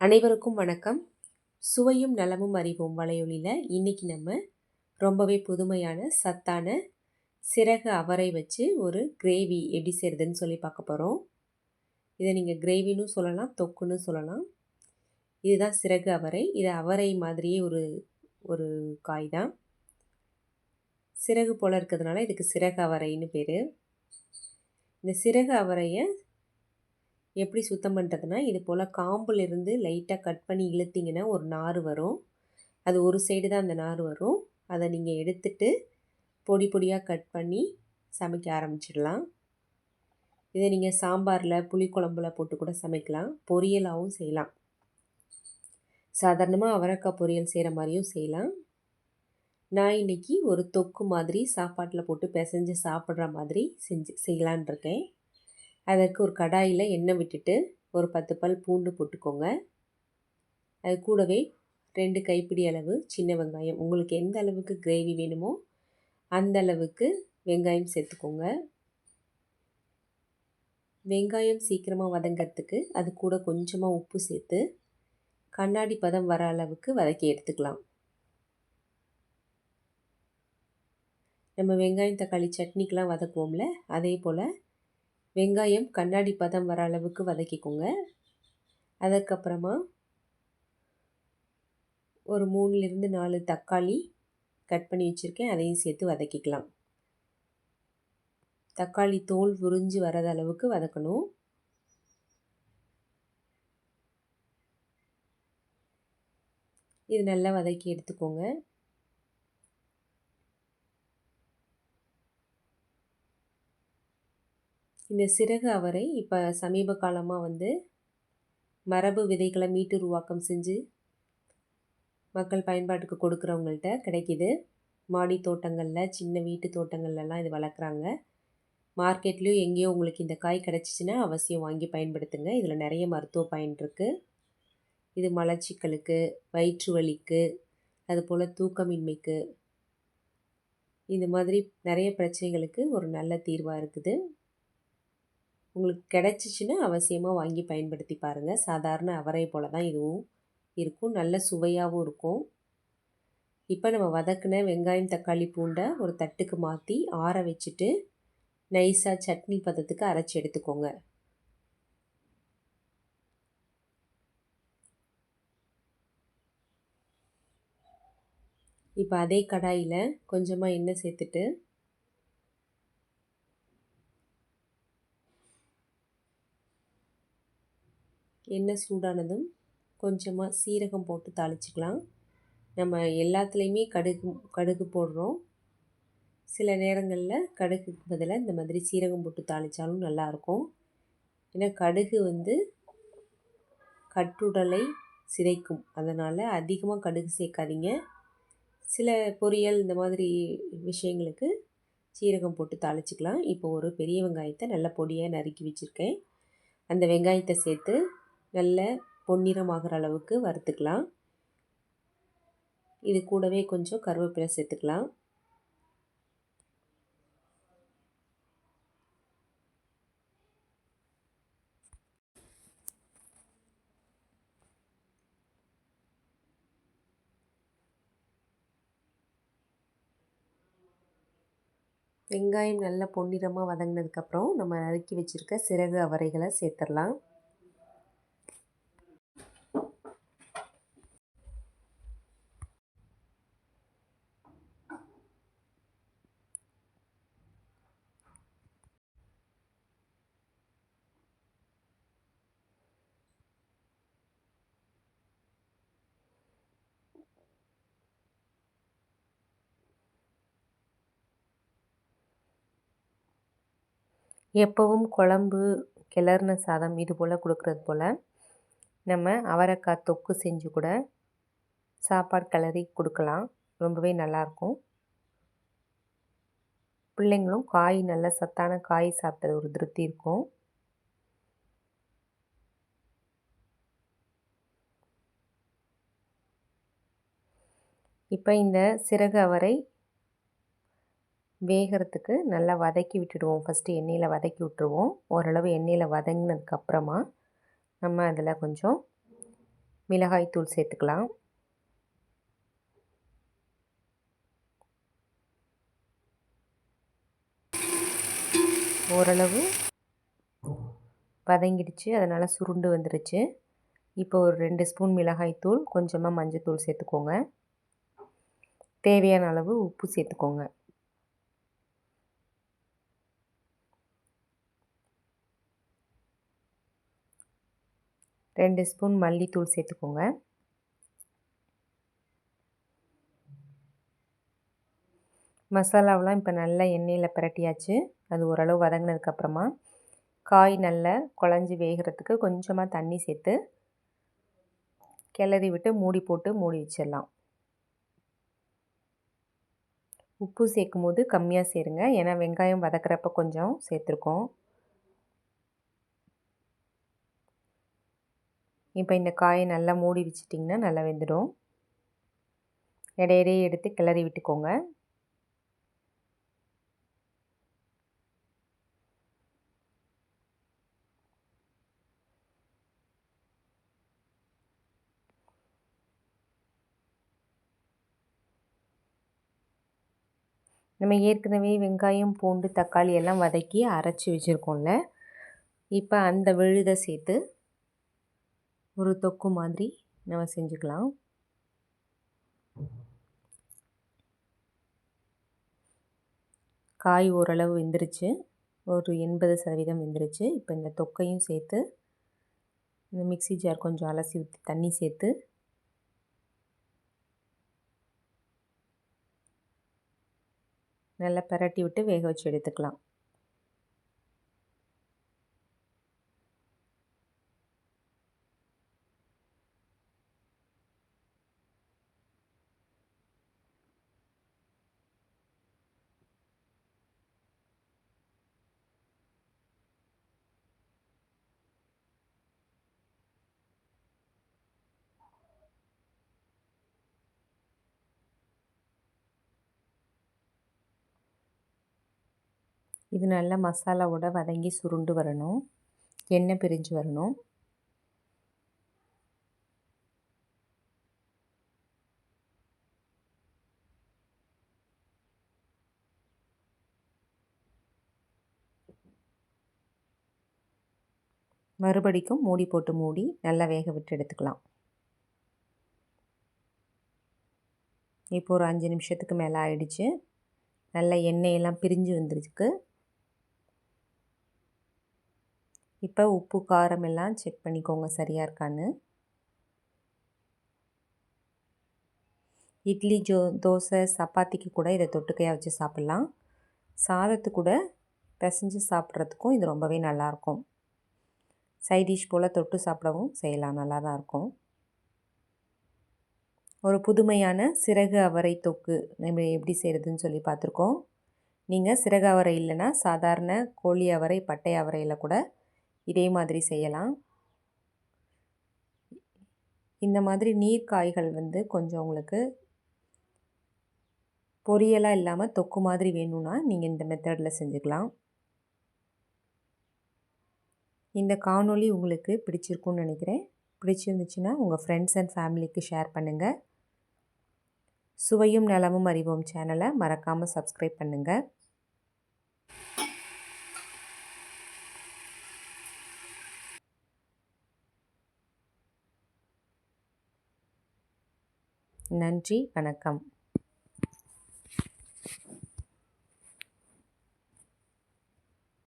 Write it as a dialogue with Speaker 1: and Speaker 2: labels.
Speaker 1: அனைவருக்கும் வணக்கம். சுவையும் நலமும் அறிவோம் வலையொலியில். இன்றைக்கி நம்ம ரொம்பவே புதுமையான சத்தான சிறகு அவரை வச்சு ஒரு கிரேவி எப்படி செய்கிறதுன்னு சொல்லி பார்க்க போகிறோம் இதை நீங்கள் கிரேவின்னு சொல்லலாம் தொக்குன்னு சொல்லலாம். இதுதான் சிறகு அவரை. இது அவரை மாதிரியே ஒரு ஒரு காய் தான் சிறகு போல் இருக்கிறதுனால இதுக்கு சிறகு அவரைன்னு பேர். இந்த சிறகு அவரையை எப்படி சுத்தம் பண்ணுறதுனா இது போல் காம்புலேருந்து லைட்டாக கட் பண்ணி இழுத்திங்கன்னா ஒரு நார் வரும். அது ஒரு சைடு தான் அந்த நார் வரும். அதை நீங்கள் எடுத்துட்டு பொடி பொடியாக கட் பண்ணி சமைக்க ஆரம்பிச்சிடலாம். இதை நீங்கள் சாம்பாரில் புளிக்குழம்புல போட்டு கூட சமைக்கலாம். பொரியலாகவும் செய்யலாம். சாதாரணமாக அவரக்காய் பொரியல் செய்கிற மாதிரியும் செய்யலாம். நான் இன்றைக்கி ஒரு தொக்கு மாதிரி சாப்பாட்டில் போட்டு பிசைஞ்சு சாப்பிட்ற மாதிரி செஞ்சு செய்யலான் இருக்கேன். அதற்கு ஒரு கடாயில் எண்ணெய் விட்டுட்டு ஒரு பத்து பல் பூண்டு போட்டுக்கோங்க. அது கூடவே ரெண்டு கைப்பிடி அளவு சின்ன வெங்காயம். உங்களுக்கு எந்த அளவுக்கு கிரேவி வேணுமோ அந்த அளவுக்கு வெங்காயம் சேர்த்துக்கோங்க. வெங்காயம் சீக்கிரமாக வதங்கிறதுக்கு அது கூட கொஞ்சமாக உப்பு சேர்த்து கண்ணாடி பதம் வர அளவுக்கு வதக்கி எடுத்துக்கலாம். நம்ம வெங்காயம் தக்காளி சட்னிக்கெலாம் வதக்குவோம்ல அதே போல் வெங்காயம் கண்ணாடி பதம் வர அளவுக்கு வதக்கிக்கோங்க. அதுக்கப்புறமா ஒரு மூணுலேருந்து நாலு தக்காளி கட் பண்ணி வச்சுருக்கேன். அதையும் சேர்த்து வதக்கிக்கலாம். தக்காளி தோல் உறிஞ்சு வரத அளவுக்கு வதக்கணும். இது நல்லா வதக்கி எடுத்துக்கோங்க. இந்த சிறகு அவரை இப்போ சமீப காலமாக வந்து மரபு விதைகளை மீட்டு உருவாக்கம் செஞ்சு மக்கள் பயன்பாட்டுக்கு கொடுக்குறவங்கள்ட்ட கிடைக்கிது. மாடி தோட்டங்களில் சின்ன வீட்டு தோட்டங்கள்லாம் இது வளர்க்குறாங்க. மார்க்கெட்லேயும் எங்கேயோ உங்களுக்கு இந்த காய் கிடச்சிச்சின்னா அவசியம் வாங்கி பயன்படுத்துங்க. இதில் நிறைய மருத்துவ பயன் இருக்குது இது மலச்சிக்கலுக்கு வயிற்று வலிக்கு அதுபோல் தூக்கமின்மைக்கு இந்த மாதிரி நிறைய பிரச்சனைகளுக்கு ஒரு நல்ல தீர்வாக இருக்குது. உங்களுக்கு கிடச்சிச்சின்னா அவசியமாக வாங்கி பயன்படுத்தி பாருங்கள் சாதாரண அவரை போல் தான் இதுவும் இருக்கும். நல்ல சுவையாகவும் இருக்கும். இப்போ நம்ம வதக்கின வெங்காயம் தக்காளி பூண்டை ஒரு தட்டுக்கு மாற்றி ஆற வச்சுட்டு நைஸாக சட்னி பதத்துக்கு அரைச்சி எடுத்துக்கோங்க. இப்போ அதே கடாயில் கொஞ்சமாக எண்ணெய் சேர்த்துட்டு எண்ணெய் சூடானதும் கொஞ்சமாக சீரகம் போட்டு தாளிச்சிக்கலாம். நம்ம எல்லாத்துலேயுமே கடுகு கடுகு போடுறோம். சில நேரங்களில் கடுகுக்கு பதிலாக இந்த மாதிரி சீரகம் போட்டு தாளித்தாலும் நல்லாயிருக்கும் ஏன்னா கடுகு வந்து கட்டுடலை சிதைக்கும். அதனால் அதிகமாக கடுகு சேர்க்காதீங்க. சில பொரியல் இந்த மாதிரி விஷயங்களுக்கு சீரகம் போட்டு தாளிச்சிக்கலாம். இப்போ ஒரு பெரிய வெங்காயத்தை நல்ல பொடியாக நறுக்கி வச்சுருக்கேன். அந்த வெங்காயத்தை சேர்த்து நல்ல பொன்னிறமாகிற அளவுக்கு வறுத்துக்கலாம். இது கூடவே கொஞ்சம் கருவேப்பிலை சேர்த்துக்கலாம். வெங்காயம் நல்லா பொன்னிறமாக வதங்கினதுக்கப்புறம் நம்ம நறுக்கி வச்சுருக்க சிறகு அவரைகளை சேர்த்துடலாம். எப்போவும் குழம்பு கிளறுன சாதம் இது போல் கொடுக்குறது போல் நம்ம அவரைக்காய் தொக்கு செஞ்சு கூட சாப்பாடு கிளறி கொடுக்கலாம். ரொம்பவே நல்லாயிருக்கும் பிள்ளைங்களும் காய் நல்ல சத்தான காய் சாப்பிட்டது ஒரு திருப்தி இருக்கும். இப்போ இந்த சிறகு அவரை வேகிறதுக்கு நல்லா வதக்கி விட்டுடுவோம். ஃபஸ்ட்டு எண்ணெயில் வதக்கி விட்டுருவோம். ஓரளவு எண்ணெயில் வதங்கினதுக்கப்புறமா நம்ம அதில் கொஞ்சம் மிளகாய் தூள் சேர்த்துக்கலாம். ஓரளவு வதங்கிடுச்சு. அதனால் சுருண்டு வந்துடுச்சு இப்போ ஒரு ரெண்டு ஸ்பூன் மிளகாய் தூள் கொஞ்சமாக மஞ்சள் சேர்த்துக்கோங்க. தேவையான அளவு உப்பு சேர்த்துக்கோங்க. ரெண்டு ஸ்பூன் மல்லித்தூள் சேர்த்துக்கோங்க. மசாலாவெலாம் இப்போ நல்லா எண்ணெயில் பிரட்டியாச்சு. அது ஓரளவு வதங்கினதுக்கப்புறமா காய் நல்லா குழஞ்சி வேகிறதுக்கு கொஞ்சமாக தண்ணி சேர்த்து கிளறி விட்டு மூடி போட்டு மூடி வச்சிடலாம். உப்பு சேர்க்கும் போது கம்மியாக சேருங்க. ஏன்னா வெங்காயம் வதக்கிறப்ப கொஞ்சம் சேர்த்துருக்கோம். இப்போ இந்த காயை நல்லா மூடி வச்சிட்டிங்கன்னா நல்லா வெந்துடும். இடையிடையே எடுத்து கிளறி விட்டுக்கோங்க. நம்ம ஏற்கனவே வெங்காயம் பூண்டு தக்காளி எல்லாம் வதக்கி அரைச்சி வச்சுருக்கோம்ல. இப்போ அந்த விழுதை சேர்த்து ஒரு தொக்கு மாதிரி நம்ம செஞ்சுக்கலாம். காய் ஓரளவு வெந்துருச்சு. ஒரு எண்பது சதவீதம் வெந்துருச்சு. இப்போ இந்த தொக்கையும் சேர்த்து இந்த மிக்சி ஜார் கொஞ்சம் அலசி ஊற்றி தண்ணி சேர்த்து நல்லா பரட்டி விட்டு வேக வச்சு எடுத்துக்கலாம். இது நல்லா மசாலாவோட வதங்கி சுருண்டு வரணும். எண்ணெய் பிரிஞ்சு வரணும். மறுபடிக்கும் மூடி போட்டு மூடி நல்லா வேக விட்டு எடுத்துக்கலாம். இப்போ ஒரு அஞ்சு நிமிஷத்துக்கு மேலே ஆயிடுச்சு. நல்லா எண்ணெயெல்லாம் பிரிஞ்சு வந்துருக்கு. இப்போ உப்பு காரம் எல்லாம் செக் பண்ணிக்கோங்க. சரியாக இருக்கான்னு? இட்லி ஜோ தோசை சப்பாத்திக்கு கூட இதை தொட்டுக்கையாக வச்சு சாப்பிட்லாம். சாதத்து கூட பிசைஞ்சு சாப்பிட்றதுக்கும் இது ரொம்பவே நல்லாயிருக்கும் சைடிஷ் போல் தொட்டு சாப்பிடவும் செய்யலாம். நல்லா தான் இருக்கும். ஒரு புதுமையான சிறகு அவரை தொக்கு நம்ம எப்படி செய்கிறதுன்னு சொல்லி பார்த்துருக்கோம். நீங்கள் சிறகு அவரை இல்லைன்னா சாதாரண கோழி அவரை பட்டை அவரையில் கூட இதே மாதிரி செய்யலாம். இந்த மாதிரி நீர் காய்கள் வந்து கொஞ்சம் உங்களுக்கு பொரியலாக இல்லாமல் தொக்கு மாதிரி வேணும்னா நீங்கள் இந்த மெத்தடில் செஞ்சுக்கலாம். இந்த காணொளி உங்களுக்கு பிடிச்சிருக்குன்னு நினைக்கிறேன். பிடிச்சிருந்துச்சுன்னா உங்கள் ஃப்ரெண்ட்ஸ் அண்ட் ஃபேமிலிக்கு ஷேர் பண்ணுங்கள் சுவையும் நலமும் அறிவோம் சேனலை மறக்காமல் சப்ஸ்கிரைப் பண்ணுங்கள் நன்றி வணக்கம்.